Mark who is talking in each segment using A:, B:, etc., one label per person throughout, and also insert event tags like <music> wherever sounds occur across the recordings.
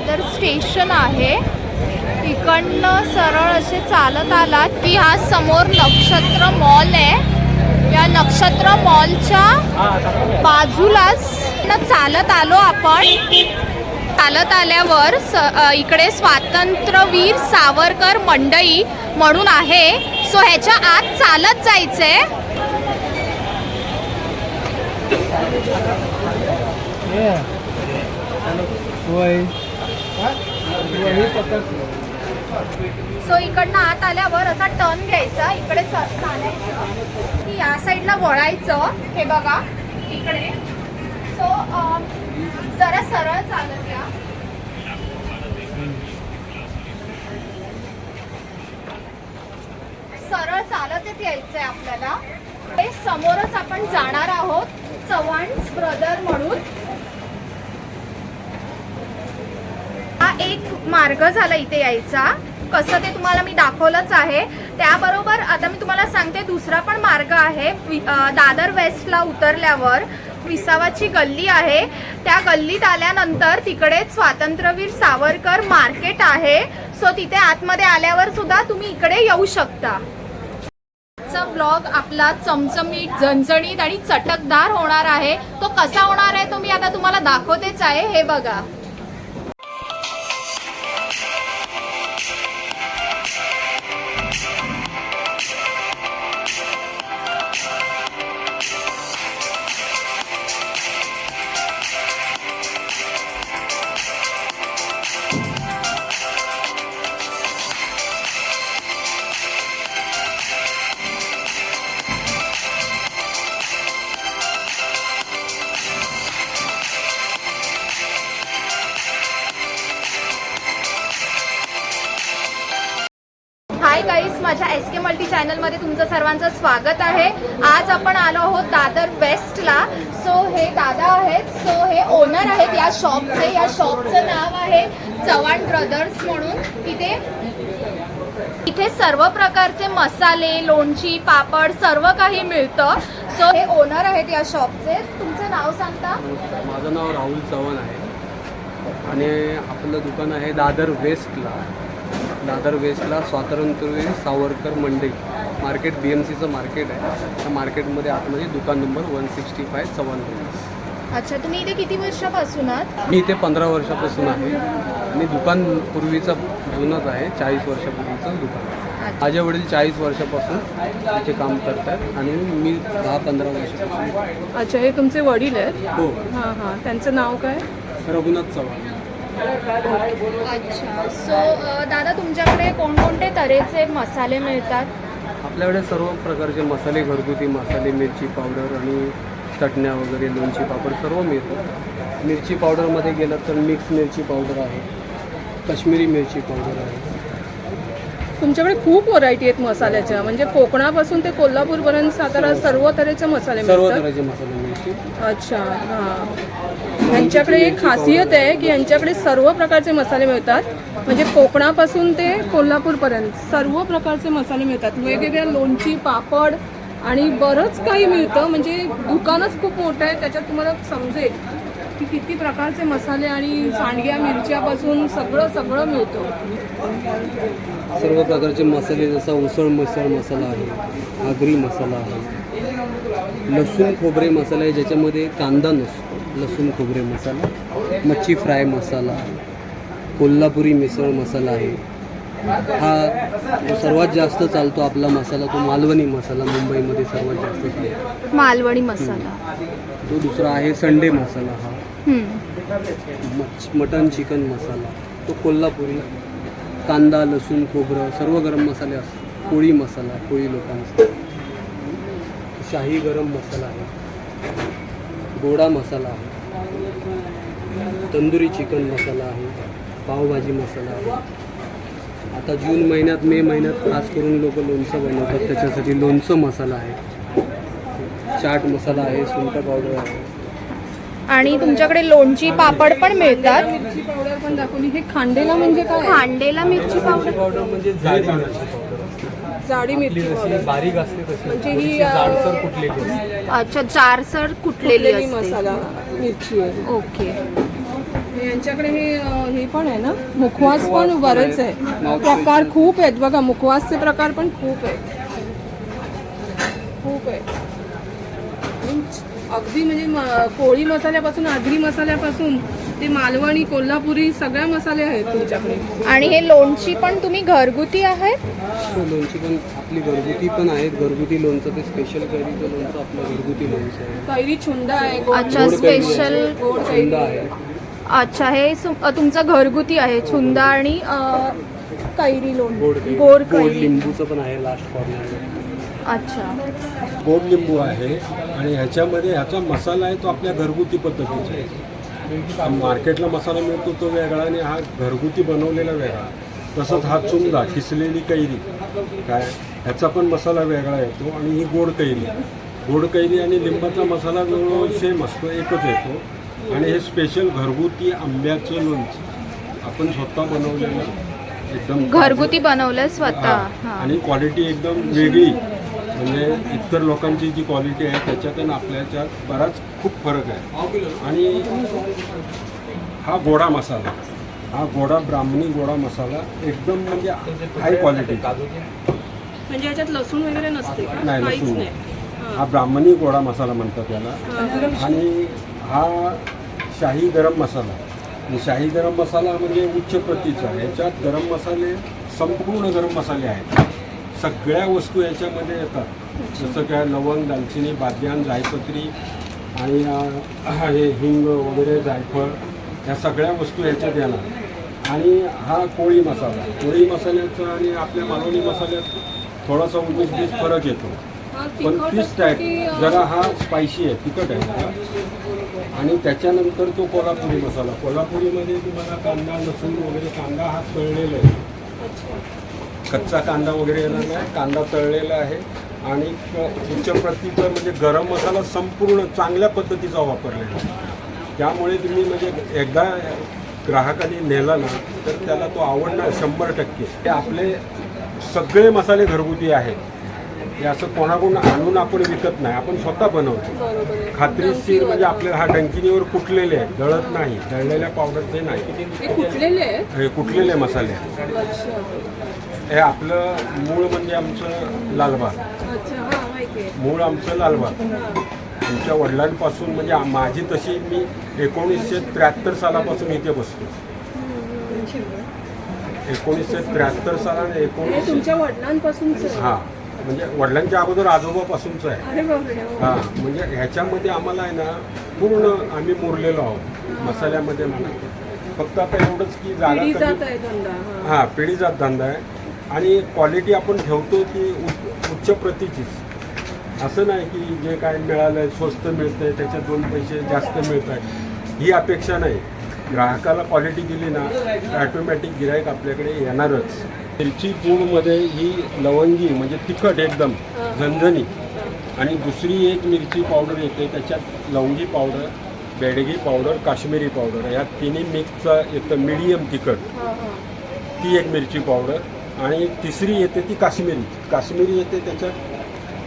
A: Dadar station आहे. इकडनं सरळ असे चालत आलात की हा समोर नक्षत्र मॉल आहे. या नक्षत्र मॉलच्या बाजूलाच न चालत आलो आपण. चालत आल्यावर स इकडे स्वातंत्र्यवीर सावरकर मंडई म्हणून आहे. सो ह्याच्या आत चालत जायचंय. सो इकडनं आत आल्यावर असा टर्न घ्यायचा इकडे चालायचं. की या साईडला वळायचं हे बघा इकडे. सो um, जरा सरळ चालत या. सरळ चालतच यायचंय आपल्याला. हे समोरच आपण जाणार आहोत चव्हाण ब्रदर म्हणून. एक मार्ग झाला इथे यायचा. कसं ते तुम्हाला मी दाखवलंच आहे. त्याबरोबर आता मी तुम्हाला सांगते दुसरा पण मार्ग आहे. वि- दादर वेस्टला उतरल्यावर विसावाची गल्ली आहे. त्या गल्लीत आल्यानंतर तिकडे स्वातंत्र्यवीर सावरकर मार्केट आहे. सो तिथे आतमध्ये आल्यावर सुद्धा तुम्ही इकडे येऊ शकता. आजचा ब्लॉग आपला चमचमीत झणझणीत आणि चटकदार होणार आहे. तो कसा होणार आहे तो मी आता तुम्हाला दाखवतेच आहे. हे बघा. चॅनलमध्ये तुमचं सर्वांचं स्वागत आहे. आज आपण आलो आहोत दादर वेस्टला सो हे दादा आहेत. सो हे ओनर आहेत या शॉपचे या शॉपचं नाव आहे चव्हाण ब्रदर्स म्हणून. इथे इथे सर्व प्रकारचे मसाले लोणची पापड सर्व काही मिळतं. सो हे ओनर आहेत या शॉपचे तुमचं नाव सांगता?
B: माझं नाव राहुल चव्हाण आहे. आणि आपलं दुकान आहे दादर वेस्टला दादर वेस्टला स्वातंत्र्यवीर सावरकर मंडई. मार्केट बी एम सीचं मार्केट आहे. त्या मार्केटमध्ये आतमध्ये दुकान number one sixty five Chavan.
A: अच्छा तुम्ही इथे किती वर्षापासून आहात?
B: मी इथे पंधरा वर्षापासून आहे. आणि दुकान पूर्वीचं जुनंच आहे. चाळीस वर्षापूर्वीचं दुकान. आहे. माझे वडील चाळीस वर्षापासून इथे काम करतात आणि मी दहा पंधरा वर्षापासून.
C: अच्छा हे तुमचे वडील आहेत?
B: हो.
C: हां हां. त्यांचं नाव काय?
B: रघुनाथ चव्हाण.
A: अच्छा. सो दादा तुमच्याकडे कोणकोणते तऱ्हेचे मसाले मिळतात?
B: आपल्याकडे सर्व प्रकारचे मसाले घरगुती मसाले मिरची पावडर आणि चटण्या वगैरे लोणची पापड सर्व मिळतं मिरची पावडरमध्ये गेलं तर मिक्स मिरची पावडर आहे काश्मीरी मिरची पावडर आहे
C: तुमच्याकडे खूप व्हरायटी आहेत मसाल्याच्या. म्हणजे कोकणापासून ते कोल्हापूरपर्यंत सातारा सर्व तऱ्हेचे मसाले
B: सर्व
C: मिळतात?
B: तऱ्हेचे मसाले मिळतील.
C: अच्छा हां. यांच्याकडे एक खासियत आहे की यांच्याकडे सर्व प्रकारचे मसाले मिळतात. म्हणजे कोकणापासून ते कोल्हापूरपर्यंत सर्व प्रकारचे मसाले मिळतात. वेगवेगळ्या लोणची पापड आणि बरंच काही मिळतं. म्हणजे दुकानच खूप मोठं आहे त्याच्यात तुम्हाला समजेल. की किती प्रकारचे मसाले आणि सांडग्या मिरच्यापासून सगळं सगळं मिळतं.
B: सर्व प्रकारचे मसाले जसा उसळ मिसळ मसाला आहे आगरी मसाला आहे. लसूण खोबरे मसाला आहे ज्याच्यामध्ये कांदा नसतो. लसूण खोबरे मसाला मच्छी फ्राय मसाला कोल्हापुरी मिसळ मसाला आहे. हा सर्वात जास्त चालतो आपला मसाला तो मालवणी मसाला मुंबईमध्ये सर्वात जास्त
A: मालवणी मसाला.
B: तो दुसरा आहे संडे मसाला हा. मटन चिकन मसाला तो कोल्हापुरी कांदा लसूण खोबरं सर्व गरम मसाले असतात पोळी मसाला पोळी लोकांचा. शाही गरम मसाला आहे. गोडा मसाला आहे. तंदुरी चिकन मसाला आहे. पावभाजी मसाला आहे. आता जून महिन्यात मे महिन्यात खास करून लोक लोणचं बनवतात. त्याच्यासाठी लोणचं मसाला आहे. चाट मसाला आहे सुंठ पावडर आहे.
A: आणि तुमच्याकडे लोणची पापड पण मिळतात.
C: मिरची पावडर पण दाखवली हे खांडेला म्हणजे काय?
A: खांडेला मिरची पावडर.
B: पावडर म्हणजे जाडी मिरची. पावडर
C: जाडी
B: आपली
C: मिरची
B: जशी
C: पावडर.
B: बारीक असते तशी.
C: म्हणजे ही,
B: थोडीशी
C: अं,
B: जाडसर कुठलेली असते.
A: अच्छा जारसर कुटलेली
C: कुटलेली
A: असते.
C: मसाला मिरची आहे.
A: ओके.
C: यांच्याकडे हे अं, हे पण आहे ना? मुखवास पण बरेच
B: आहेत.
C: आहे. प्रकार. खूप आहेत. बघा मुखवासचे प्रकार पण खूप आहेत. खूप आहे आणि अगदी म्हणजे म- कोळी मसाल्यापासून आगरी मसाल्यापासून ते मालवणी कोल्हापुरी सगळ्या मसाले आहेत तुमच्याकडे.
A: आणि हे लोणची पण तुम्ही घरगुती आहेत
B: हो, लोणची पण आपली घरगुती पण आहेत. घरगुती लोणचं ते स्पेशल कैरीचं लोणचं आपलं घरगुती लोणचं आहे.
C: कैरी छुंदा आहे गोड-
A: अच्छा
B: गोड कैरी आहे.
A: स्पेशल
C: गोड कैरी.
B: थंड आहे.
A: अच्छा हे सु- अ, तुमचं घरगुती आहे छुंदा आणि अ, कैरी लोण
B: गोड कैरी.
A: गोड
B: गोड
A: कैरी.
B: लिंबूचं पण आहे लास्ट कॉर्नर
A: अच्छा.
D: गोड लिंबू आहे? आणि ह्याच्यामध्ये ह्याचा मसाला आहे तो आपल्या घरगुती पद्धतीचा आहे. मार्केटला मसाला मिळतो तो वेगळा आणि हा घरगुती बनवलेला वेगळा. तसंच हा चुंदा किसलेली कैरी. काय? ह्याचा पण मसाला वेगळा येतो आणि ही गोड कैरी. गोड कैरी आणि लिंबाचा मसाला जवळजवळ सेम असतो एकच येतो. आणि हे स्पेशल घरगुती आंब्याचं लोणचं. आपण स्वतः बनवलेलं एकदम
A: घरगुती बनवलंय स्वतः.
D: आणि क्वालिटी एकदम वेगळी. म्हणजे इतर लोकांची जी क्वालिटी आहे त्याच्यात आणि आपल्याच्यात बराच खूप फरक आहे. आणि हा गोडा मसाला हा गोडा ब्राह्मणी गोडा मसाला एकदम म्हणजे हाय क्वालिटी
C: म्हणजे याच्यात लसूण वगैरे नसते?
D: नाही लसूण.
C: नाही.
D: हा ब्राह्मणी गोडा मसाला म्हणतात त्याला
C: हा.
D: आणि हा शाही गरम मसाला. शाही गरम मसाला म्हणजे उच्च प्रतीचा याच्यात गरम मसाले संपूर्ण गरम मसाले आहेत. सगळ्या वस्तू याच्यामध्ये येतात. जसं काय लवंग दालचिनी बाद्यान जायपत्री आणि <clears throat> हे हिंग वगैरे जायफळ ह्या सगळ्या वस्तू याच्यात येणार. आणि हा कोळी मसाला. कोळी मसाल्याचा आणि आपल्या मालवणी मसाल्यात थोडासा उन्नीस बीस फरक येतो. पण तीच टाईप जरा हा स्पायसी आहे तिखट आहे जरा आणि त्याच्यानंतर तो कोल्हापुरी मसाला. कोल्हापुरीमध्ये तुम्हाला कांदा लसूण वगैरे कांदा हा तळलेला आहे. कच्चा कांदा वगैरे येणार नाही कांदा तळलेला आहे. आणि उच्च प्रतीचा म्हणजे गरम मसाला संपूर्ण चांगल्या पद्धतीचा वापरलेला आहे. त्यामुळे तुम्ही म्हणजे एकदा ग्राहकाने नेला ना तर त्याला तो आवडणार शंभर टक्के. ते आपले सगळे मसाले घरगुती आहेत. हे असं कोणाकडून आणून आपण विकत नाही आपण स्वतः बनवतो. खात्रीशीर म्हणजे आपल्याला हा डंकिनीवर कुटलेले आहेत दळत नाही दळलेल्या पावडरचे नाही.
C: कुठलेले
D: मसाले हे आपलं मूळ म्हणजे आमचं लालबाग.
C: हा
D: मूळ आमचं लालबाग. आमच्या वडिलांपासून म्हणजे माझी तशी मी एकोणीसशे त्र्याहत्तर सालापासून इथे बसतो. एकोणीसशे त्र्याहत्तर साला
C: हे
D: एकोणीसशे
C: आहे?
D: हां म्हणजे वडिलांच्या अगोदर आजोबापासूनचं आहे.
C: हो.
D: हां म्हणजे ह्याच्यामध्ये आम्हाला आहे ना पूर्ण आम्ही मुरलेलो आहोत. मसाल्यामध्ये म्हणा. फक्त आता एवढंच की जागा
C: पिढी जात हा.
D: हां पिढीजात धंदा आहे. आणि क्वालिटी आपण ठेवतो ती उच्च उच्च प्रतीचीच. असं नाही की जे काय मिळालं आहे स्वस्त मिळतं आहे त्याच्यात दोन पैसे जास्त मिळत आहेत ही अपेक्षा नाही. ग्राहकाला क्वालिटी दिली ना ॲटोमॅटिक गिराईक आपल्याकडे येणारच. मिरची पूडमध्ये ही लवंगी म्हणजे तिखट एकदम झणझणी. आणि दुसरी एक मिरची पावडर येते त्याच्यात लवंगी powder Byadgi powder Kashmiri powder. या तिन्ही मिक्सचं येतं मिडियम तिखट. ती एक मिरची पावडर. आणि तिसरी येते ती काश्मीरी. काश्मीरी येते त्याच्यात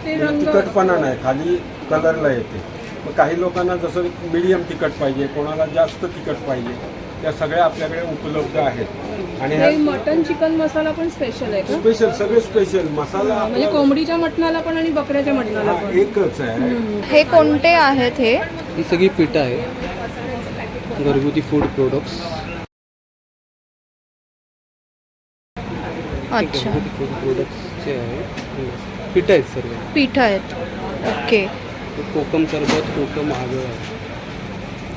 D: म्हणजे तिखटपणा नाही खाली कलरला येते. मग काही लोकांना जसं मिडियम तिखट पाहिजे कोणाला जास्त तिखट पाहिजे त्या सगळ्या आपल्याकडे उपलब्ध आहेत. आणि
C: हे मटन चिकन मसाला पण स्पेशल आहे का?
D: स्पेशल सगळे स्पेशल मसाला
C: म्हणजे कोंबडीच्या मटणाला पण आणि बकऱ्याच्या मटणाला पण.
D: एकच आहे.
A: हे कोणते आहेत हे?
B: ही सगळी पिठं आहे. घरगुती फूड प्रोडक्ट्स
A: अच्छा.
B: आहे पिठं आहेत सर्व.
A: पीठ आहेत. ओके.
B: कोकम सरबत कोकम आगळ आहे.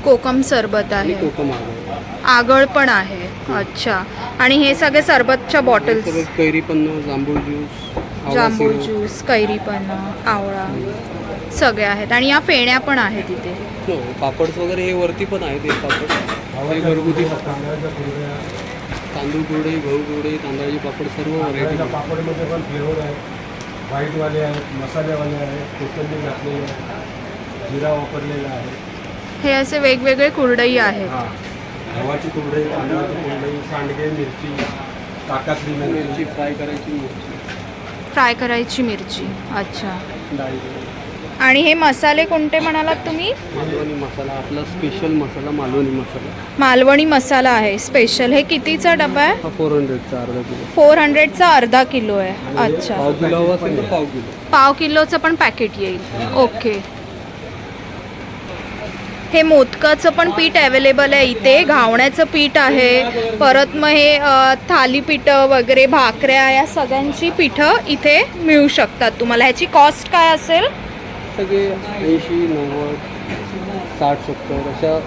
A: कोकम सरबत आहे.
B: कोकम आगळ
A: आगळ पण आहे. अच्छा. आणि हे सगळे सरबतच्या बॉटल्स
B: कैरी पण जांभूळ ज्यूस
A: जांभूळ. ज्यूस कैरीपण आवळा सगळे आहेत. आणि या फेण्या पण आहेत इथे.
B: हो पापड्स वगैरे हे वरती पण आहेत हे पापड. हे घरगुती तांदूळ कुरडे गहू कुरडे तांदळाचे पापड सर्व
D: तांदळाच्या
B: व्हरायटी
D: पापडमध्ये पण फ्लेवर आहे. व्हाईटवाले आहेत मसालेवाले आहेत कोथिंबीर घातलेले आहे जिरा वापरलेला आहे.
A: हे असे वेगवेगळे कुरडई आहेत.
D: हा गव्हाची कुरडई तांदळाची कुरडई सांडगे मिरची ताकातली मिरची
B: मिरची. फ्राय करायची मिरची.
A: फ्राय करायची मिरची. अच्छा.
B: डाळी.
A: आणि हे मसाले कोणते म्हणालात तुम्ही?
B: मालवणी मसाला आपला स्पेशल मसाला मालवणी मसाला.
A: मालवणी मसाला आहे स्पेशल हे कितीचा डबा आहे?
B: हा फोर हंड्रेडचा अर्धा किलो.
A: फोर हंड्रेडचा अर्धा किलो आहे. अच्छा.
B: पाव किलो हवा असेल तर पाव किलो.
A: पाव किलोचं पण पॅकेट येईल. ओके हे मोदकाचं पण पीठ अवेलेबल आहे इथे. घावण्याचं पीठ आहे. परत मग हे अ, थालीपीठं वगैरे भाकऱ्या या सगळ्यांची पिठं इथे मिळू शकतात तुम्हाला. ह्याची कॉस्ट काय असेल?
B: सगळे ऐंशी नव्वद साठ सत्तर अशा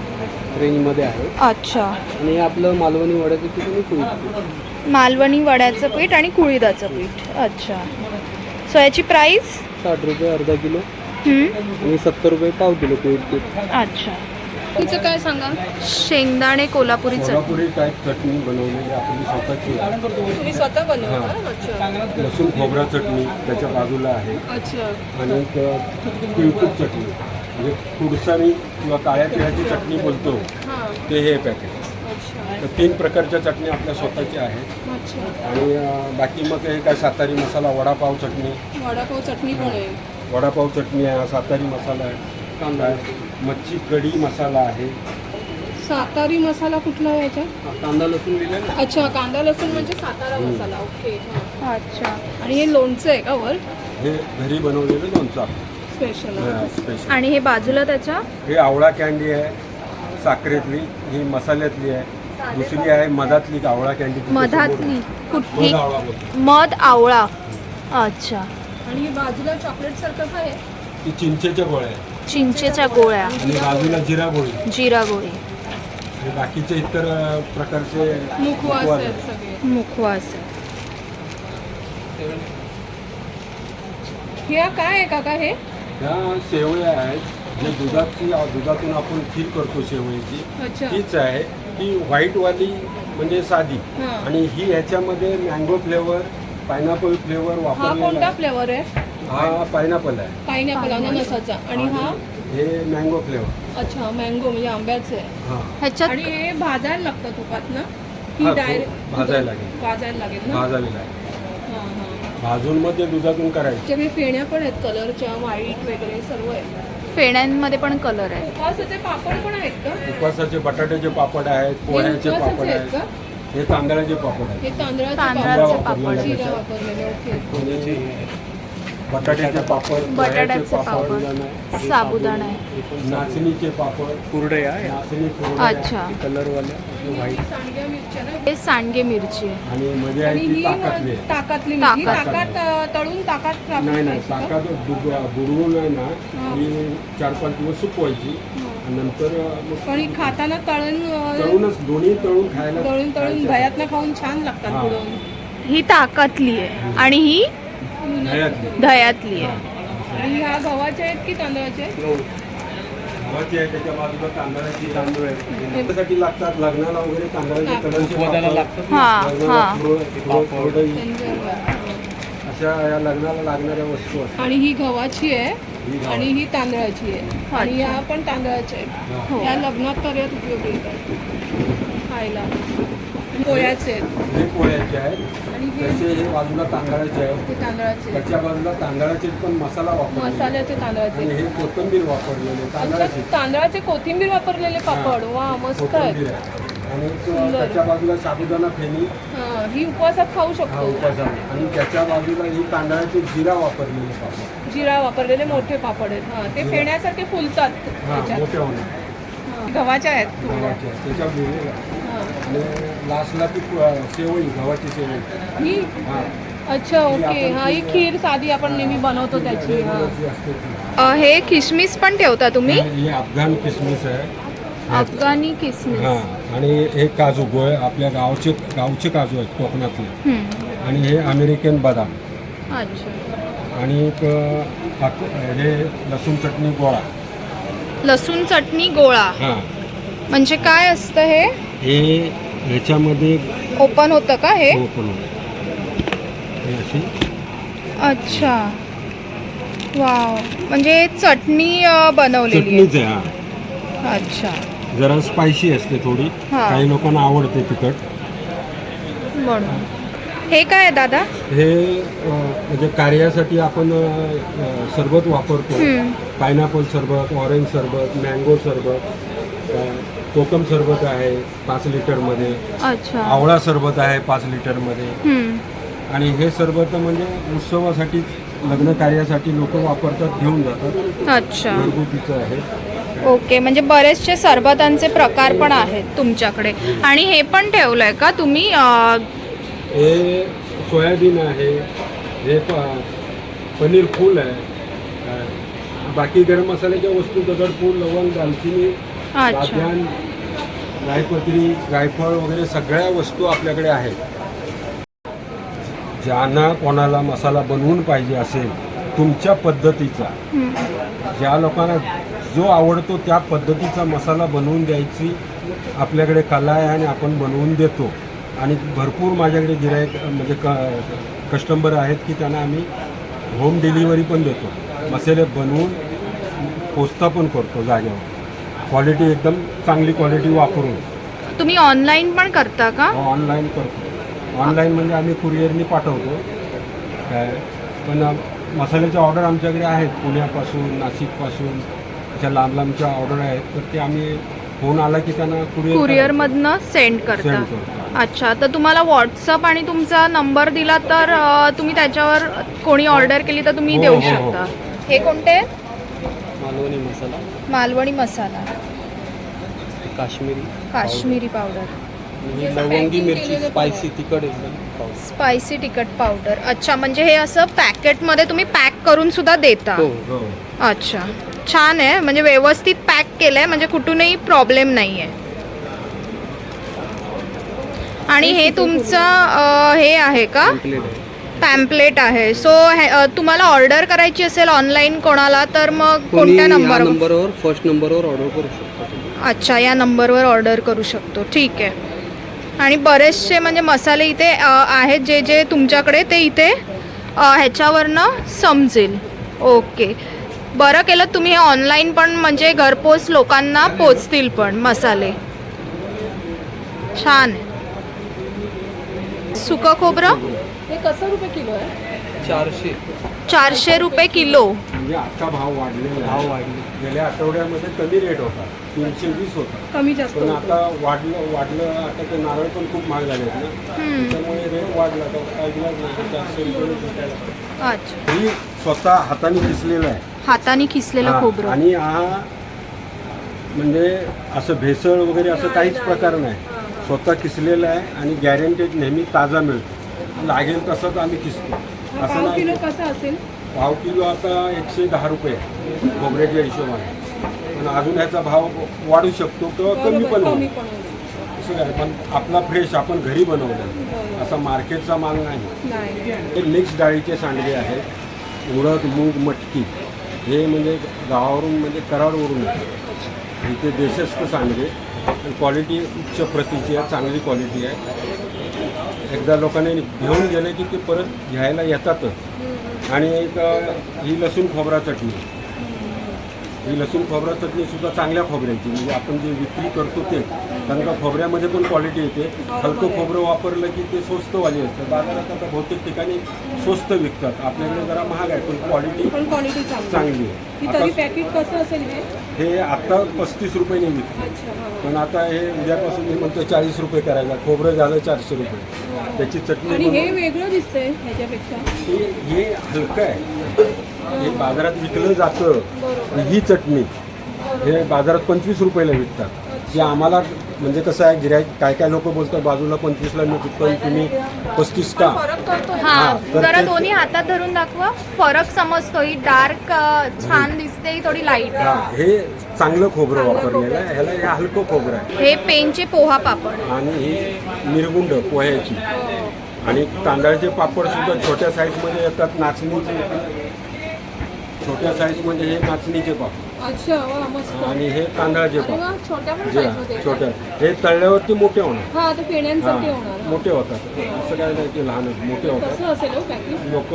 B: रेंजमध्ये आहे.
A: अच्छा.
B: आणि आपलं मालवणी वड्याचं पीठ आणि कुळीत
A: मालवणी वड्याचं पीठ आणि कुळीदाचं पीठ. अच्छा. सो याची प्राईस
B: साठ रुपये अर्धा किलो. आणि सत्तर रुपये पाव किलो कुळीत पीठ.
A: अच्छा.
C: तुमचं काय सांगा?
A: शेंगदाणे कोल्हापुरी चटणी
D: कोल्हापुरी टाईप चटणी बनवलेली आपली स्वतःची आहे.
C: तुम्ही स्वतः बनवता? अच्छा.
D: लसूण खोबरा चटणी त्याच्या बाजूला आहे.
C: अच्छा.
D: आणि एक तिळकुट चटणी. म्हणजे कुडसाणी किंवा काळ्या तिळाची चटणी बोलतो.
C: हां.
D: ते हे पॅकेट
C: अच्छा.
D: तर तीन प्रकारच्या चटणी आपल्या स्वतःच्या आहेत.
C: अच्छा.
D: आणि अं, बाकी मग हे काय सातारी मसाला वडापाव चटणी.
C: वडापाव चटणी पण आहे.
D: वडापाव चटणी आहे सातारी मसाला आहे कांदा आहे. मच्छी कढी मसाला आहे.
C: सातारी मसाला कुठला आहे याच्यात?
B: हा, कांदा लसूण ना?
C: अच्छा कांदा लसूण म्हणजे सातारा मसाला. ओके हां.
A: अच्छा.
C: आणि हे लोणचं आहे का वर?
D: हे घरी बनवलेलं लोणचं.
C: स्पेशल
D: हा, स्पेशल
A: आणि हे बाजूला त्याच्या?
D: हे आवळा कॅन्डी आहे साखरेतली ही मसाल्यातली आहे. दुसरी आहे मधातली आवळा कॅन्डी
A: मधातली. कुठली?
D: मध आवळा बोलतो.
A: मध आवळा. अच्छा.
C: आणि हे बाजूला चॉकलेट सारखं काय आहे?
D: ती चिंचेच्या गोळ्या आहे
A: चिंचेच्या गोळ्या.
D: आणि बाजूला जिरा गोळी.
A: जिरा गोळी.
D: आणि बाकीचे इतर प्रकारचे
C: मुखवास
D: मुखवास
C: आहेत
D: आहेत.
C: सगळे.
A: मुखवास.
C: ह्या काय आहे काका हे?
D: ह्या शेवया आहेत. जे दुधाची दुधातून आपण खीर करतो शेवयाची.
C: अच्छा.
D: तीच आहे. ती व्हाईटवाली म्हणजे साधी.
C: हां.
D: आणि ही ह्याच्यामध्ये मँगो फ्लेवर पायनॅपल फ्लेवर
C: हा
D: वापरलेला
C: कोणता
D: आहे.
C: फ्लेवर आहे?
D: हा पायनॅपल आहे.
C: पायनॅपल अननसाचा. आणि हा
D: हे? मँगो फ्लेवर
C: अच्छा मँगो म्हणजे आंब्याचे आहे.
D: हा.
A: ह्याच्यात
C: आणि हे भाजायला लागतं तुपात ना? की
D: हा, तो
C: डायरेक्ट
D: भाजायला लागेल.
C: भाजायला लागेल ना?
D: भाजलेला आहे
C: हां हां.
D: भाजून मग ते दुधातून करायचे.
C: फेण्या पण आहेत कलरच्या व्हाईट वगैरे सर्व आहे
A: फेण्यांमध्ये पण कलर आहे.
C: उपवासाचे पापड पण आहेत का?
D: उपवासाचे बटाट्याचे पापड आहेत पोह्याचे
C: उपवासाचे
D: पापड
C: आहेत
D: आहेत.
C: का?
D: हे तांदळाचे पापड आहेत.
C: हे तांदळाचे
A: तांदळाचे
C: पापड. जिरा
D: आहेत.
C: वापरलेले ओके.
D: बटाट्याचे पापड
A: बटाट्याचे पापड साबुदाणा आहे.
D: नाचणीचे पापड.
B: कुरडया
D: नाचणी कुरडया,
A: अच्छा.
B: कलरवाल्या व्हाईट
C: ही सांडग्या मिरच्या ना
A: हे सांडगे मिरची आहे.
D: आणि मध्ये आहे ती
C: ही
D: ताकातली आहे.
C: ताकातली मिरची.
A: ताकात.
C: ताकात अ, तळून ताकात
D: नाही नाही
C: का?
D: ताकात बुड- बुडवून आहे ना ही. चार पाच दिवस सुकवायची. आणि नंतर मग
C: पण ही खाताना तळून अ,
D: तळूनच दोन्ही तळून खायला
C: तळून तळून
D: खायचं.
C: भयातनं खाऊन छान लागतात
D: हा.
C: बुडवून.
A: ही ताकातली आहे. आणि ही
D: दह्यातली.
A: आहे.
C: आणि ह्या गव्हाच्या आहेत की तांदळाच्या आहेत?
D: गव्हाची आहे त्याच्या बाजूला तांदळाची तांदूळ आहे त्याच्यासाठी लागतात लग्नाला वगैरे तांदळाचे
B: उपवासाला लागतात
A: हा हा.
D: अशा या लग्नाला लागणाऱ्या वस्तू असतात.
C: आणि ही गव्हाची आहे
D: ही
C: आणि ही तांदळाची आहे. आणि ह्या पण तांदळाच्या आहेत.
A: हो.
C: या लग्नात कार्यात उपयोगी येतात खायला. पोळ्याचे आहेत.
D: हे पोह्याचे आहेत.
C: हे
D: त्याचे हे बाजूला तांदळाचे आहेत.
C: ते तांदळाचे आहेत.
D: त्याच्या बाजूला तांदळाचे पण मसाला वापरलेला
C: मसाल्याचे तांदळाचे
D: आणि. हे कोथिंबीर वापरलेले
C: अच्छा
D: तांदळाचे
C: तांदळाचे कोथिंबीर वापरलेले पापड? वा मस्त
D: कोथिंबीर आहे. आणि तो-
C: सुंदर.
D: त्याच्या बाजूला साबुदाणा फेणी
C: हा, ही उपवासात खाऊ
D: हा
C: शकतो.
D: उपासाला आणि त्याच्या बाजूला ही तांदळाची जिरा वापरलेले पापड.
C: जिरा वापरलेले मोठे पापड आहेत. हा ते फेण्यासारखे फुलतात
D: हा
C: त्याच्यात.
D: मोठे होणार.
C: गव्हाच्या आहेत.
D: गव्हाचे आहे. त्याच्यावर लिहिलेलं आहे.
C: हा.
D: आणि लास्टला ती गव्हाची
C: ही?
D: हा.
C: अच्छा ओके. हा ही खीर साधी आपण नेहमी बनवतो त्याची. हा.
A: हे किशमिस पण ठेवता तुम्ही?
D: ही अफगाण किसमिस आहे.
A: अफगाणी किसमिस.
D: हा. आणि हे काजू गोळे आपल्या गावचे गावचे काजू आहेत कोकणातले.
A: हम्म.
D: आणि हे अमेरिकन बदाम.
A: अच्छा.
D: आणि एक हे लसूण चटणी गोळा.
A: लसूण चटणी गोळा.
D: हां.
A: म्हणजे काय असतं हे?
D: हे ह्याच्यामध्ये
A: ओपन होतं का हे?
D: ओपन. हे अशी.
A: अच्छा. वाव. म्हणजे चटणी अ, बनवलेली
D: चटणीच आहे हा.
A: आहे अच्छा.
D: जरा स्पायसी असते थोडी.
A: हा.
D: काही लोकांना आवडते तिखट.
A: म्हणून हे काय आहे दादा?
D: हे अ, म्हणजे कार्यासाठी आपण अ, सरबत वापरतो.
A: हम्म.
D: पायनॅपल सरबत ऑरेंज सरबत मँगो सरबत अ, कोकम सरबत आहे पाच लिटरमध्ये.
A: अच्छा.
D: आवळा सरबत आहे पाच लिटरमध्ये.
A: हम्म.
D: आणि हे सरबत म्हणजे उत्सवासाठी लग्न कार्यासाठी लोक वापरतात घेऊन जातात.
A: अच्छा.
D: घरगुतीचं आहे.
A: ओके म्हणजे बरेचसे सरबतांचे प्रकार पण आहेत तुमच्याकडे. आणि हे पण ठेवलंय का तुम्ही? अं,
D: हे सोयाबीन आहे हे प पनीर फूल आहे. बाकी गरम मसाल्याच्या वस्तू दगडफूल लवंग दालचिनी राजधान रायपत्री रायफळ वगैरे सगळ्या वस्तू आपल्याकडे आहेत. ज्यांना कोणाला मसाला बनवून पाहिजे असेल तुमच्या पद्धतीचा. ज्या लोकांना जो आवडतो त्या पद्धतीचा मसाला बनवून द्यायची आपल्याकडे कला आहे आणि आपण बनवून देतो. आणि भरपूर माझ्याकडे गिरायक म्हणजे क कस्टमर आहेत की त्यांना आम्ही होम डिलिव्हरी पण देतो. मसाले बनवून पोचता पण करतो जागेवर. क्वालिटी एकदम चांगली क्वालिटी वापरून.
A: तुम्ही ऑनलाईन पण करता का?
D: ऑनलाईन करतो. ऑनलाईन म्हणजे आम्ही कुरिअरनी पाठवतो. काय? पण मसाल्याच्या ऑर्डर आमच्याकडे आहेत. पुण्यापासून नाशिकपासून अशा लांब लांबच्या ऑर्डर आहेत. तर ते आम्ही फोन आला की त्यांना कुरिअर
A: कुरिअर मधनं सेंड करता.
D: सेंड करतो.
A: अच्छा तर तुम्हाला व्हॉट्सअप आणि तुमचा नंबर दिला तर अं, तुम्ही त्याच्यावर कोणी ऑर्डर केली तर तुम्ही
D: हो,
A: देऊ
D: हो, हो.
A: शकता. हे कोणते?
B: मालवणी मसाला.
A: मालवणी मसाला.
B: काश्मीरी
A: काश्मीरी पावडर
B: ही लवंगी मिरची स्पायसी तिखट एकदम
A: स्पायसी तिखट पावडर अच्छा म्हणजे हे असं पॅकेटमध्ये तुम्ही पॅक करून सुद्धा देता.
B: हो
D: हो.
A: अच्छा. छान आहे. म्हणजे व्यवस्थित पॅक केलंय. म्हणजे कुठूनही प्रॉब्लेम नाही आहे आणि हे तुमचं हे आहे का? पॅम्पलेट आहे. सो तुम्हाला ऑर्डर करायची असेल ऑनलाईन कोणाला तर मग
B: कोणी
A: कोणत्या नंबर
B: नंबरवर फर्स्ट नंबरवर ऑर्डर करू शकता.
A: अच्छा या नंबरवर ऑर्डर करू शकतो. ठीक आहे. आणि बरेचसे म्हणजे मसाले इथे आहेत जे जे तुमच्याकडे ते इथे ह्याच्यावरनं समजेल. ओके बरं केलं तुम्ही हे ऑनलाईन पण म्हणजे घरपोच लोकांना पोचतील पण मसाले. छान आहे. सुकं खोबरं?
C: हे कसं रुपये किलो आहे?
B: चारशे.
A: चारशे रुपये किलो.
D: म्हणजे आता भाव वाढलेला
B: भाव. वाढले.
D: गेल्या आठवड्यामध्ये कमी रेट होता. तीनशे वीस होता.
C: कमी जास्त
D: पण
C: होतं.
D: आता वाढलं वाढलं आता ते नारळ पण खूप महाग झाले आहेत ना.
A: हम्म.
D: त्यामुळे रेट वाढला. तर काय नाही. चारशे रुपये विकायला.
A: अच्छा.
D: ही स्वतः हाताने किसलेलं आहे.
A: हाताने खिसलेलं
D: हा,
A: खोबरं.
D: आणि हा म्हणजे असं भेसळ वगैरे असं काहीच प्रकार नाही. स्वतः किसलेलं आहे आणि गॅरंटेड नेहमी ताजा मिळतो. लागेल तसंच आम्ही किसतो.
C: हा
D: असं
C: पाव
D: नाही
C: कसा असेल?
D: पाव किलो आता एकशे दहा रुपये आहे, खोबऱ्याच्या हिशोबाने. पण अजून ह्याचा भाव वाढू शकतो किंवा कमी पण
C: कमी
D: होईल
C: पण होईल.
D: असं काय? पण आपला फ्रेश आपण घरी बनवलं. असा मार्केटचा माल नाही.
C: नाही.
D: हे मिक्स डाळीचे सांडगे आहेत. उडद मूग मटकी. हे म्हणजे गावावरून म्हणजे कराडवरून येतात. इथे देशस्थ सांडगे. क्वालिटी उच्च प्रतीची आहे चांगली क्वालिटी आहे. एकदा लोकांनी घेऊन गेले की ते परत घ्यायला येतातच. आणि एक ही लसूण खोबरा चटणी. ही लसूण खोबरा चटणीसुद्धा चांगल्या खोबऱ्याची म्हणजे आपण जे विक्री करतो ते. कारण का खोबऱ्यामध्ये पण क्वालिटी येते. हलकं खोबरं वापरलं की ते स्वस्तवाली असतं बाजारात आता बहुतेक ठिकाणी स्वस्त विकतात. आपल्याकडे जरा महाग आहे पण क्वालिटी
C: क्वालिटी चांगली
D: आहे.
C: हे?
D: हे आता पस्तीस रुपये विकतात. पण आता हे उद्यापासून मी म्हणतो चाळीस रुपये करायला. खोबरं झालं चारशे रुपये. त्याची चटणी
C: हे वेगळं दिसतंय ह्याच्यापेक्षा.
D: हे हे हलकं आहे. हे बाजारात विकलं जातं. ही चटणी. हे बाजारात पंचवीस रुपयाला विकतात. जे आम्हाला म्हणजे कसं आहे गिरायक काय काय लोक बोलतात बाजूला पंचवीसला मी आणि तुम्ही पस्तीस का?
A: हा
D: हा, तर
A: जरा
D: ते-
A: दोन्ही हातात धरून दाखवा. फरक समजतो ही डार्क छान दिसते ही थोडी लाइट
D: हा हे चांगलं खोबरं वापरलेलं आहे. ह्याला हे हलकं खोबरं आहे.
A: हे पेनचे पोहा पापड.
D: आणि ही निरगुंड पोह्याची. आणि तांदळाचे पापड सुद्धा छोट्या साईजमध्ये येतात नाचणीचे. छोट्या साईजमध्ये हे नाचणीचे पापड.
C: अच्छा वा मस्त.
D: आणि हे तांदळाचे
C: अरे वा
D: पापड
C: छोट्या पण
D: जे
C: size मध्ये आहेत.
D: छोट्या. हे तळल्यावरती मोठे होणार.
C: हा ते पेण्यांसारखे
D: हा,
C: होणार
D: मोठे होतात. असं काय नाही की लहान आहेत, मोठे होतात.
C: कसं असेल हो
D: लोक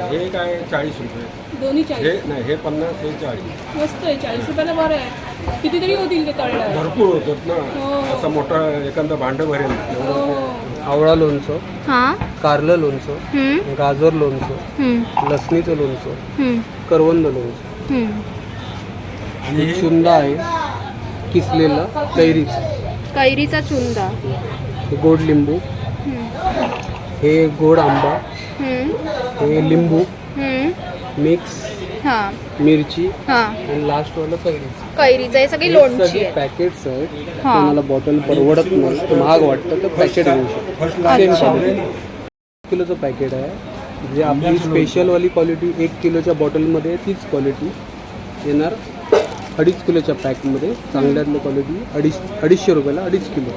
D: हे काय चाळीस रुपये.
C: दोन्ही
D: हे
C: चाळीस.
D: नाही हे पन्नास हे चाळीस.
C: मस्त आहे चाळीस रुपयाला बरं आहे. कितीतरी होतील ते तळल्यावर.
D: भरपूर होतात ना.
C: हो.
D: असं मोठं एखादं भांडं भरेल.
C: हो
D: एवढं
C: हो.
B: आवळा लोणचं.
A: हां.
B: कारलं लोणचं.
A: हम्म,
B: गाजर लोणचं.
A: हम्म,
B: लसणीचं लोणचं.
A: हम्म,
B: करवंद लोणचं.
A: हम्म.
D: आणि हे
B: चुंदा आहे. किसलेला कैरीचा.
A: कैरीचा चुंदा.
B: हे गोड लिंबू.
A: हम्म,
B: हे गोड आंबा.
A: हम्म,
B: हे लिंबू.
A: हम्म.
B: मिक्स.
A: हां.
B: मिरची.
A: हां.
B: आणि लास्टवाला कैरीचं.
A: कैरीचं हे सगळी
B: हे
A: लोणची
B: सगळे
A: आहे
B: पॅकेट्स आहेत.
A: हा.
B: तुम्हाला बॉटल परवडत नाही. महाग वाटतं तर पॅकेट घेऊ शकतो.
A: अच्छा.
B: किलोचं पॅकेट आहे. जे आपली स्पेशलवाली क्वालिटी एक किलोच्या बॉटलमध्ये तीच क्वालिटी येणार. अडीच किलोच्या पॅकमध्ये चांगल्यातली क्वालिटी अडीच अडीचशे रुपयाला अडीच किलो.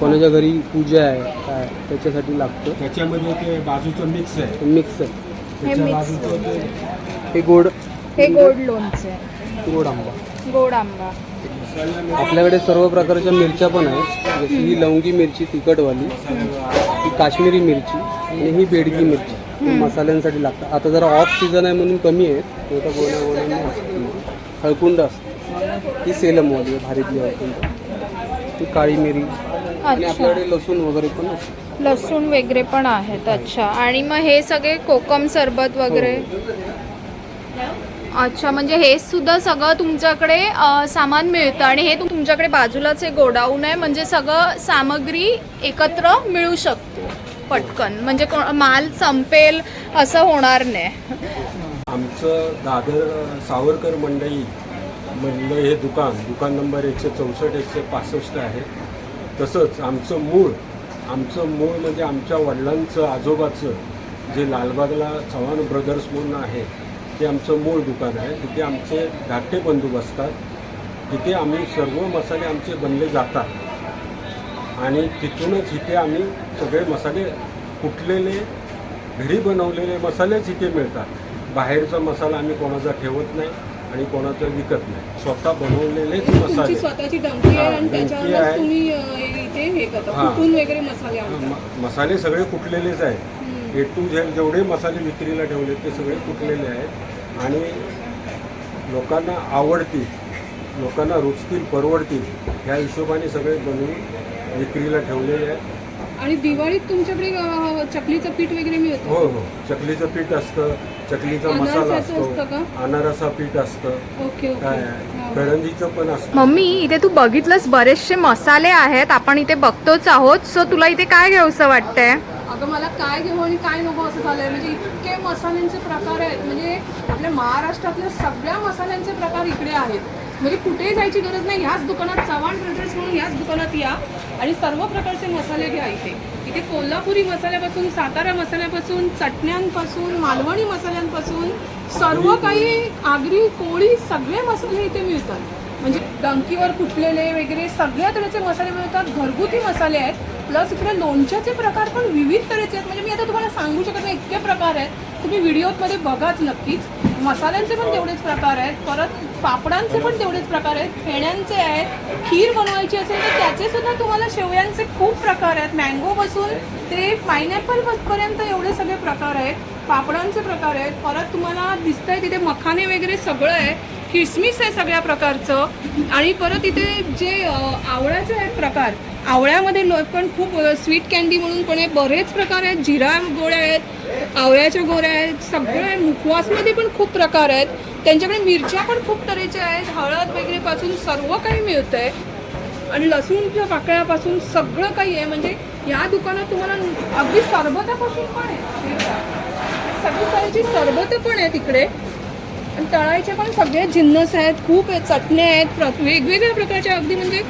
B: कोणाच्या घरी पूजा आहे काय त्याच्यासाठी लागतं.
D: त्याच्यामध्ये ते बाजूचं मिक्स आहे.
B: मिक्स आहे.
A: हे
D: त्याच्या
A: मिक्स
D: बाजूचं ते
B: हे गोड.
A: हे गोड लोणचं आहे.
B: गोड आंबा.
A: गोड आंबा.
B: आपल्याकडे सर्व प्रकारच्या मिरच्या पण आहेत. जशी ही लवंगी मिरची तिखटवाली ही काश्मीरी मिरची आणि ही बेडगी मिरची. ही मसाल्यांसाठी लागतात. आता जरा ऑफ सीझन आहे म्हणून कमी आहेत. नाही तर गोण्या गोण्यांनी असते. हळकुंड असते. ही सेलमवाली आहे भारीतली हळकुंड ही काळी मिरी. आणि
A: अच्छा.
B: आपल्याकडे लसूण वगैरे पण
A: लसूण वगैरे पण आहेत अच्छा. आणि मग हे सगळे कोकम सरबत वगैरे? अच्छा म्हणजे हे सुद्धा सगळं तुमच्याकडे अ, सामान मिळतं आणि हे तुम- तुमच्याकडे बाजूलाच एक गोडाऊन आहे म्हणजे सगळं सामग्री एकत्र मिळू शकते पटकन. म्हणजे को- माल संपेल असं होणार नाही.
D: आमचं दादर सावरकर मंडई मधलं हे दुकान दुकान नंबर एकशे चौसष्ट एकशे पासष्ट आहे. तसंच आमचं मूळ आमचं मूळ म्हणजे आमच्या वडिलांचं आजोबाचं जे लालबागला चव्हाण ब्रदर्स म्हणून आहे ते आमचं मूळ दुकान आहे. तिथे आमचे धाकटे बंधू बसतात. तिथे आम्ही सर्व मसाले आमचे बनले जातात. आणि तिथूनच इथे आम्ही सगळे मसाले कुटलेले घरी बनवलेले मसालेच इथे मिळतात. बाहेरचा मसाला आम्ही कोणाचा ठेवत नाही. आणि कोणाचा विकत नाही. स्वतः बनवलेलेच मसाले.
C: स्वतःची डंकी आहे आणि
D: डंकी
C: त्याच्यावरच
D: आहे.
C: तुम्ही अं, इथे हे करता. कुटून वगैरे मसाले आणता?
D: म- मसाले सगळे कुटलेलेच आहेत. ए टू झेड जेवढे मसाले विक्रीला ठेवले ते सगळे कुटलेले आहेत. आणि लोकांना आवडतील लोकांना रुचतील परवडतील ह्या हिशोबाने सगळे बनवून विक्रीला ठेवलेले आहेत.
C: आणि दिवाळीत तुमच्याकडे चकलीचं पीठ वगैरे मिळतं?
D: हो हो. चकलीचं पीठ असतं. चकलीचा मसाला
C: असतं
D: अनारसा पीठ असतं.
C: ओके
D: काय. करंजीचं पण असतं.
A: मम्मी इथे तू बघितलंस बरेचसे मसाले आहेत आपण इथे बघतोच आहोत. सो तुला इथे काय घेऊसं वाटतंय?
C: अगं मला काय घेऊ आणि काय नको असं झालंय. म्हणजे इतके मसाल्यांचे प्रकार आहेत. म्हणजे आपल्या महाराष्ट्रातल्या सगळ्या मसाल्यांचे प्रकार इकडे आहेत. म्हणजे कुठेही जायची गरज नाही. ह्याच दुकानात चव्हाण ब्रदर्स म्हणून ह्याच दुकानात या आणि सर्व प्रकारचे मसाले घ्या इथे. इथे कोल्हापुरी मसाल्यापासून सातारा मसाल्यापासून चटण्यांपासून मालवणी मसाल्यांपासून सर्व काही आगरी कोळी सगळे मसाले इथे मिळतात. म्हणजे डंकीवर कुटलेले वगैरे सगळ्या तऱ्हेचे मसाले मिळतात. घरगुती मसाले आहेत. प्लस इकडे लोणच्याचे प्रकार पण विविध तऱ्हेचे आहेत. म्हणजे मी आता तुम्हाला सांगू शकत नाही इतके प्रकार आहेत. तुम्ही व्हिडिओमध्ये बघाच नक्कीच. मसाल्यांचे पण तेवढेच प्रकार आहेत. परत पापडांचे पण तेवढेच प्रकार आहेत. फेण्यांचे आहेत. खीर बनवायची असेल तर त्याचे सुद्धा तुम्हाला शेवयांचे खूप प्रकार आहेत. मँगोपासून ते पायनॅपल पर्यंत एवढे सगळे प्रकार आहेत. पापडांचे प्रकार आहेत. परत तुम्हाला दिसतंय तिथे मखाने वगैरे सगळं आहे. किसमिस आहे सगळ्या प्रकारचं. आणि परत इथे जे आवळ्याचे आहेत प्रकार आवळ्यामध्ये लोक पण खूप स्वीट कॅन्डी म्हणून पण आहे बरेच प्रकार आहेत. जिरा गोळ्या आहेत आवळ्याच्या गोळ्या आहेत सगळ्या आहेत मुखवासमध्ये पण खूप प्रकार आहेत. त्यांच्याकडे मिरच्या पण खूप तऱ्हेच्या आहेत. हळद वगैरेपासून सर्व काही मिळतं आहे आणि लसूणच्या पाकळ्यापासून सगळं काही आहे. म्हणजे या दुकानात तुम्हाला अगदी सरबतापासून पण आहे. हे बघा. सगळी तऱ्हेची सरबतं पण आहेत तिकडे तळायचे पण सगळे जिन्नस आहेत खूप आहेत चटण्या आहेत प्र- वेगवेगळ्या प्रकारच्या अगदी म्हणजे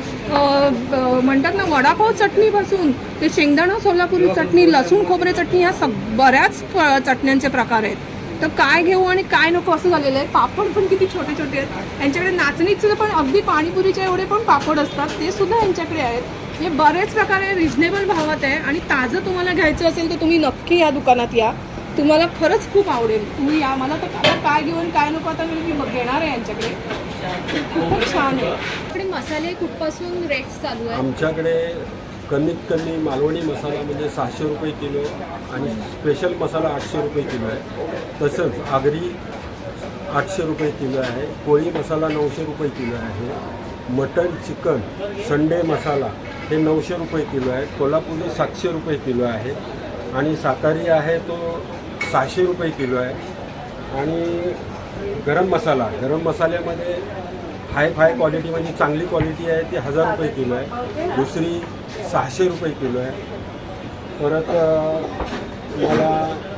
C: म्हणतात ना वडापाव चटणीपासून ते शेंगदाणा सोलापुरी चटणी लसूण खोबरे चटणी ह्या सग बऱ्याच चटण्यांचे प्रकार आहेत. तर काय घेऊ आणि काय नको असं झालेलं आहे. पापड पण किती छोटे छोटे आहेत. यांच्याकडे नाचणीचं पण अगदी पाणीपुरीचे एवढे पण पापड असतात. ते सुद्धा यांच्याकडे आहेत. हे बरेच प्रकारे रिझनेबल भावात आहे आणि ताजं तुम्हाला घ्यायचं असेल तर तुम्ही नक्की या दुकानात या. तुम्हाला खरंच खूप आवडेल. तुम्ही या. मला तर आता काय घेऊन काय नको आता मी मी घेणार आहे यांच्याकडे. खूपच छान आहे.
A: इकडे मसाले कुठपासून रेट्स चालू आहेत?
D: आमच्याकडे कमीत कमी मालवणी मसाला म्हणजे सहाशे रुपये किलो आणि स्पेशल मसाला आठशे रुपये किलो आहे. तसंच आगरी आठशे रुपये किलो आहे. कोळी मसाला नऊशे रुपये किलो आहे. मटन चिकन संडे मसाला हे नऊशे रुपये किलो आहे. कोल्हापुरी सातशे रुपये किलो आहे. आणि सातारी आहे तो सहाशे रुपये किलो आहे. आणि गरम मसाला गरम मसाल्यामध्ये हाय फाय क्वालिटी म्हणजे चांगली क्वालिटी आहे ती हजार रुपये किलो आहे. दुसरी सहाशे रुपये किलो आहे. परत मला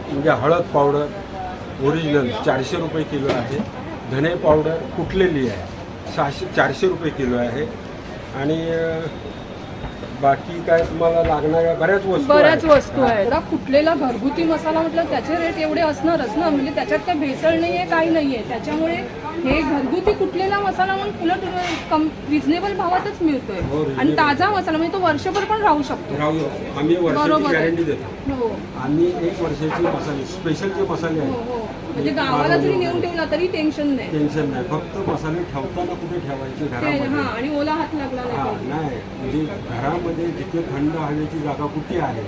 D: म्हणजे हळद पावडर ओरिजिनल चारशे रुपये किलो आहे. धने पावडर कुठलेली आहे? सहाशे चारशे रुपये किलो आहे. आणि बाकी काय तुम्हाला लागणाऱ्या बऱ्याच वस्तू
C: बऱ्याच
D: आहेत.
C: वस्तू आहेत. एवढा कुठलेला घरगुती मसाला म्हटलं त्याचे रेट एवढे असणारच ना. म्हणजे त्याच्यात काही भेसळ नाहीये काही नाहीये. त्याच्यामुळे हे घरगुती कुठलेला मसाला म्हणून उलट कम रिझनेबल भावातच
D: हो,
C: मिळतोय
D: reasonable.
C: आणि ताजा मसाला म्हणजे तो वर्षभर पण राहू शकतो.
D: राहू आम्ही वर्षाची
C: बरोबर आहे.
D: गॅरंटी देतो.
C: हो.
D: आम्ही एक वर्षाची मसाले स्पेशलचे मसाले
C: हो
D: आहेत
C: हो. म्हणजे गावाला जरी नेऊन ठेवला तरी टेन्शन नाही.
D: टेन्शन नाही. फक्त मसाले ठेवताना कुठे ठेवायचे घरामध्ये?
C: हा आणि ओला हात लागला
D: हा
C: नाही.
D: म्हणजे घरामध्ये जिथे थंड हवेची जागा कुठे आहे?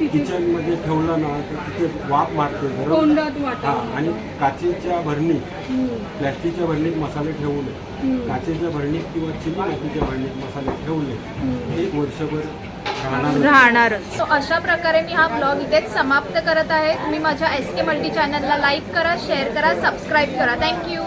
C: तिथे.
D: किचनमध्ये ठेवलं ना तर तिथे वाफ मारते गरम हा आणि काचेच्या भरणीत प्लॅस्टिकच्या भरणीत मसाले ठेवू नये. काचेच्या भरणीत किंवा चिनी मातीच्या भरणीत मसाले ठेवले एक वर्षभर
A: राहणारच. So, अशा प्रकारे मी हा ब्लॉग इथेच समाप्त करत आहे. तुम्ही माझ्या एस के मल्टी चॅनलला लाईक करा शेअर करा सबस्क्राईब करा. Thank you